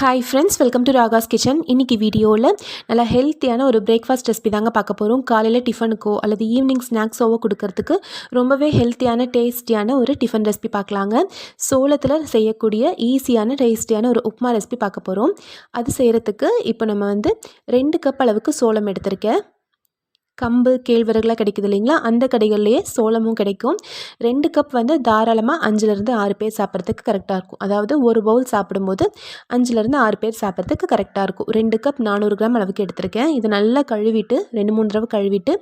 Hi friends welcome to Raga's kitchen இன்றைக்கி வீடியோவில் நல்லா ஹெல்த்தியான ஒரு பிரேக்ஃபாஸ்ட் ரெசிபி தாங்க பார்க்க போகிறோம் காலையில் டிஃபனுக்கோ அல்லது ஈவினிங் ஸ்நாக்ஸோவோ கொடுக்கறதுக்கு ரொம்பவே ஹெல்த்தியான டேஸ்டியான ஒரு டிஃபன் ரெசிபி பார்க்கலாங்க. சோளத்தில் செய்யக்கூடிய ஈஸியான டேஸ்டியான ஒரு உப்மா ரெசிபி பார்க்க போகிறோம் அது செய்கிறதுக்கு இப்போ நம்ம வந்து ரெண்டு கப் அளவுக்கு சோளம் எடுத்திருக்கேன். கம்பு கேழ்வரகுலாம் கிடைக்குது இல்லைங்களா? அந்த கடைகள்லேயே சோளமும் கிடைக்கும். ரெண்டு கப் வந்து தாராளமாக அஞ்சுலேருந்து ஆறு பேர் சாப்பிட்றதுக்கு கரெக்டாக இருக்கும். அதாவது ஒரு பவுல் சாப்பிடும்போது அஞ்சுலேருந்து ஆறு பேர் சாப்பிட்றதுக்கு கரெக்டாக இருக்கும். ரெண்டு கப் நானூறு கிராம் அளவுக்கு எடுத்திருக்கேன். இது நல்லா கழுவிட்டு ரெண்டு மூணு தடவை கழுவிட்டு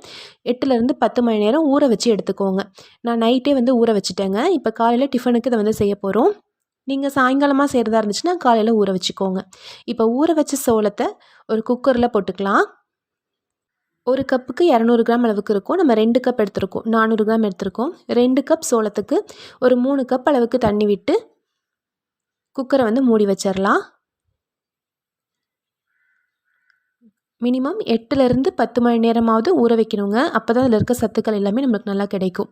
எட்டுலேருந்து பத்து மணி நேரம் ஊற வச்சு எடுத்துக்கோங்க. நான் நைட்டே வந்து ஊற வச்சுட்டேங்க. இப்போ காலையில் டிஃபனுக்கு இதை வந்து செய்ய போகிறோம் நீங்கள் சாயங்காலமாக செய்கிறதா இருந்துச்சுன்னா காலையில் ஊற வச்சுக்கோங்க. இப்போ ஊற வச்ச சோளத்தை ஒரு குக்கரில் போட்டுக்கலாம். ஒரு கப்புக்கு இரநூறு கிராம் அளவுக்கு இருக்கும். நம்ம ரெண்டு கப் எடுத்திருக்கோம். நானூறு கிராம் எடுத்திருக்கோம். ரெண்டு கப் சோளத்துக்கு ஒரு மூணு கப் அளவுக்கு தண்ணி விட்டு குக்கரை வந்து மூடி வச்சிடலாம் மினிமம் எட்டுலேருந்து பத்து மணி நேரமாவது ஊற வைக்கணுங்க. அப்போ தான் அதில் இருக்க சத்துக்கள் எல்லாமே நம்மளுக்கு நல்லா கிடைக்கும்.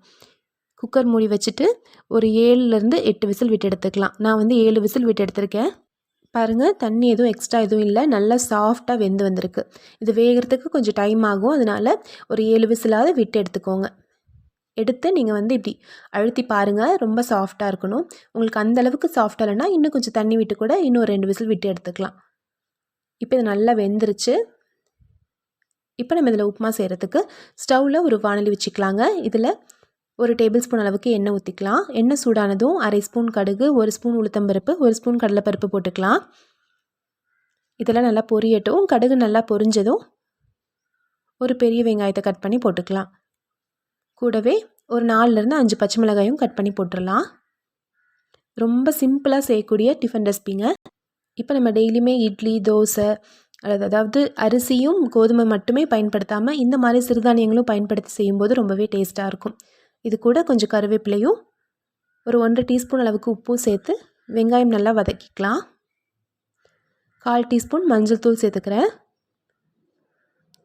குக்கர் மூடி வச்சுட்டு ஒரு ஏழுலேருந்து எட்டு விசில் விட்டு எடுத்துக்கலாம். நான் வந்து ஏழு விசில் விட்டு எடுத்திருக்கேன். பாருங்கள் தண்ணி எதுவும் எக்ஸ்ட்ரா எதுவும் இல்லை. நல்லா சாஃப்டாக வெந்து வந்திருக்கு. இது வேகிறதுக்கு கொஞ்சம் டைம் ஆகும். அதனால் ஒரு ஏழு விசிலாவது விட்டு எடுத்துக்கோங்க. எடுத்து நீங்கள் வந்து இப்படி அழுத்தி பாருங்கள் ரொம்ப சாஃப்டாக இருக்கணும். உங்களுக்கு அந்தளவுக்கு சாஃப்டாக இல்லைன்னா இன்னும் கொஞ்சம் தண்ணி விட்டு கூட இன்னும் ரெண்டு விசில் விட்டு எடுத்துக்கலாம். இப்போ இது நல்லா வெந்துருச்சு. இப்போ நம்ம இதில் உப்புமா செய்கிறதுக்கு ஸ்டவ்வில் ஒரு வானலி வச்சுக்கலாங்க. இதில் ஒரு டேபிள் ஸ்பூன் அளவுக்கு எண்ணெய் ஊற்றிக்கலாம் எண்ணெய் சூடானதும் அரை ஸ்பூன் கடுகு ஒரு ஸ்பூன் உளுத்தம்பருப்பு ஒரு ஸ்பூன் கடலைப்பருப்பு போட்டுக்கலாம். இதெல்லாம் நல்லா பொரியட்டும். கடுகு நல்லா பொரிஞ்சதும் ஒரு பெரிய வெங்காயத்தை கட் பண்ணி போட்டுக்கலாம். கூடவே ஒரு நாலுலேருந்து அஞ்சு பச்சை மிளகாயும் கட் பண்ணி போட்டுடலாம். ரொம்ப சிம்பிளாக செய்யக்கூடிய டிஃபன் ரெசிபிங்க. இப்போ நம்ம டெய்லியுமே இட்லி தோசை அல்லது அதாவது அரிசியும் கோதுமை மட்டுமே பயன்படுத்தாமல் இந்த மாதிரி சிறுதானியங்களும் பயன்படுத்தி செய்யும்போது ரொம்பவே டேஸ்ட்டாக இருக்கும். இது கூட கொஞ்சம் கருவேப்பிலையும் ஒரு ஒன்றரை டீஸ்பூன் அளவுக்கு உப்பும் சேர்த்து வெங்காயம் நல்லா வதக்கிக்கலாம். கால் டீஸ்பூன் மஞ்சள் தூள் சேர்த்துக்கிறேன்.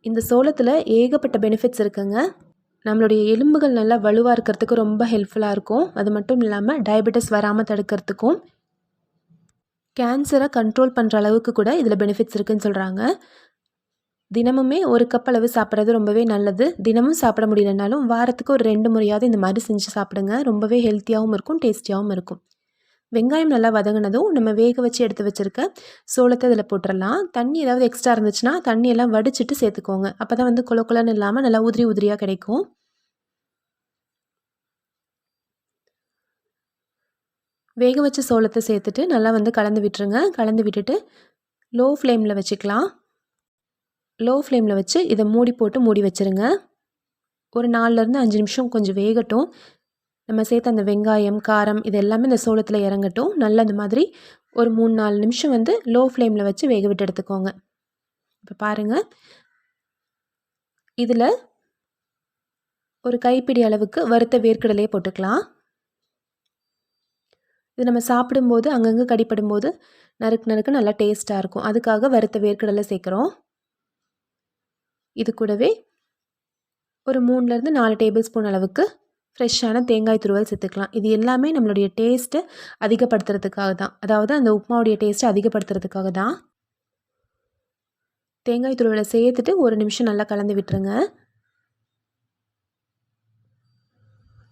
இந்த சோளத்தில் ஏகப்பட்ட பெனிஃபிட்ஸ் இருக்குங்க. நம்மளுடைய எலும்புகள் நல்லா வலுவாக இருக்கிறதுக்கு ரொம்ப ஹெல்ப்ஃபுல்லாக இருக்கும். அது மட்டும் இல்லாமல் டயபெட்டிஸ் வராமல் தடுக்கிறதுக்கும் கேன்சரை கண்ட்ரோல் பண்ணுற அளவுக்கு கூட இதில் பெனிஃபிட்ஸ் இருக்குதுன்னு சொல்கிறாங்க தினமுமே ஒரு கப் அளவு சாப்பிட்றது ரொம்பவே நல்லது. தினமும் சாப்பிட முடியலனாலும் வாரத்துக்கு ஒரு ரெண்டு முறையாவது இந்த மாதிரி செஞ்சு சாப்பிடுங்க. ரொம்பவே ஹெல்த்தியாகவும் இருக்கும் டேஸ்டியாகவும் இருக்கும். வெங்காயம் நல்லா வதங்கினதும் நம்ம வேக வச்சு எடுத்து வச்சுருக்க சோளத்தை இதில் போட்டுடலாம் தண்ணி ஏதாவது எக்ஸ்ட்ரா இருந்துச்சுன்னா தண்ணியெல்லாம் வடிச்சிட்டு சேர்த்துக்கோங்க. அப்போ தான் வந்து குல இல்லாமல் நல்லா உதிரி உதிரியாக கிடைக்கும். வேக வச்ச சோளத்தை சேர்த்துட்டு நல்லா வந்து கலந்து விட்டுருங்க. கலந்து விட்டுட்டு லோ ஃப்ளேமில் வச்சுக்கலாம். லோ ஃப்ளேமில் வச்சு இதை மூடி போட்டு மூடி வச்சுருங்க. ஒரு நாலுலேருந்து அஞ்சு நிமிஷம் கொஞ்சம் வேகட்டும். நம்ம சேர்த்த அந்த வெங்காயம் காரம் இது எல்லாமே இந்த சோளத்தில் இறங்கட்டும். நல்ல அந்த மாதிரி ஒரு மூணு நாலு நிமிஷம் வந்து லோ ஃப்ளேமில் வச்சு வேக விட்டு எடுத்துக்கோங்க. இப்போ பாருங்கள் இதில் ஒரு கைப்பிடி அளவுக்கு வறுத்த வேர்க்கடலையே போட்டுக்கலாம். இது நம்ம சாப்பிடும்போது அங்கங்கே கடிப்படும்போது நறுக்கு நறுக்கு நல்லா டேஸ்ட்டாக இருக்கும். அதுக்காக வறுத்த வேர்க்கடலை சேர்க்குறோம். இது கூடவே ஒரு மூணுலேருந்து நாலு டேபிள் ஸ்பூன் அளவுக்கு ஃப்ரெஷ்ஷான தேங்காய் துருவல் சேர்த்துக்கலாம். இது எல்லாமே நம்மளுடைய டேஸ்ட்டை அதிகப்படுத்துறதுக்காக தான். அதாவது அந்த உப்மாவுடைய டேஸ்ட்டை அதிகப்படுத்துறதுக்காக தான். தேங்காய் துருவலை சேர்த்துட்டு ஒரு நிமிஷம் நல்லா கலந்து விட்டுருங்க.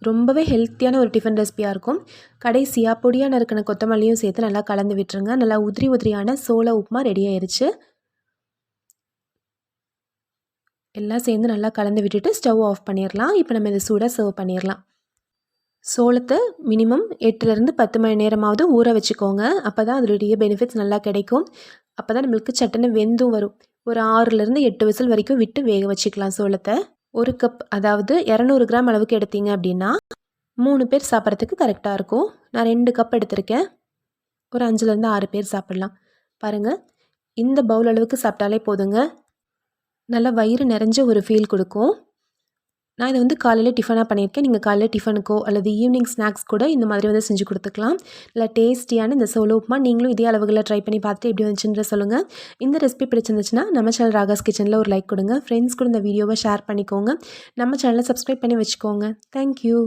ரொம்பவே ஹெல்த்தியான ஒரு டிஃபன் ரெசிபியாக இருக்கும். கடைசியாக பொடியான இருக்கிற கொத்தமல்லியும் சேர்த்து நல்லா கலந்து விட்டுருங்க. நல்லா உதிரி உதிரியான சோள உப்புமா ரெடி ஆயிடுச்சு எல்லாம் சேர்ந்து நல்லா கலந்து விட்டுட்டு ஸ்டவ் ஆஃப் பண்ணிடலாம் இப்போ நம்ம இதை சூடாக சர்வ் பண்ணிடலாம் சோளத்தை மினிமம் எட்டுலேருந்து பத்து மணி நேரமாவது ஊற வச்சுக்கோங்க. அப்போ தான் அதனுடைய பெனிஃபிட்ஸ் நல்லா கிடைக்கும். அப்போ தான் நம்மளுக்கு சட்டனை வெந்தும் வரும். ஒரு ஆறுலேருந்து எட்டு விசில் வரைக்கும் விட்டு வேக வச்சுக்கலாம் சோளத்தை. ஒரு கப் அதாவது இரநூறு கிராம் அளவுக்கு எடுத்தீங்க அப்படின்னா மூணு பேர் சாப்பிட்றதுக்கு கரெக்டாக இருக்கும். நான் ரெண்டு கப் எடுத்திருக்கேன். ஒரு அஞ்சுலேருந்து ஆறு பேர் சாப்பிட்லாம். பாருங்கள் இந்த பவுல் அளவுக்கு சாப்பிட்டாலே போதுங்க. நல்லா வயிறு நிறைஞ்ச ஒரு ஃபீல் கொடுக்கும். நான் இதை வந்து காலையில் டிஃபனாக பண்ணியிருக்கேன். நீங்கள் காலையில் டிஃபனுக்கோ அல்லது ஈவினிங் ஸ்நாக்ஸ் கூட இந்த மாதிரி வந்து செஞ்சு கொடுத்துக்கலாம். இல்லை டேஸ்டியான இந்த சோலோ உப்புமா நீங்களும் இதே அளவுகளில் ட்ரை பண்ணி பார்த்துட்டு எப்படி வந்துச்சுன்ற சொல்லுங்கள் இந்த ரெசிபி பிடிச்சிருந்துச்சுன்னா நம்ம சேனல் ராகாஸ் கிச்சனில் ஒரு லைக் கொடுங்க. ஃப்ரெண்ட்ஸ் கூட இந்த வீடியோவை ஷேர் பண்ணிக்கோங்க. நம்ம சேனலை சப்ஸ்கிரைப் பண்ணி வச்சுக்கோங்க. தேங்க்யூ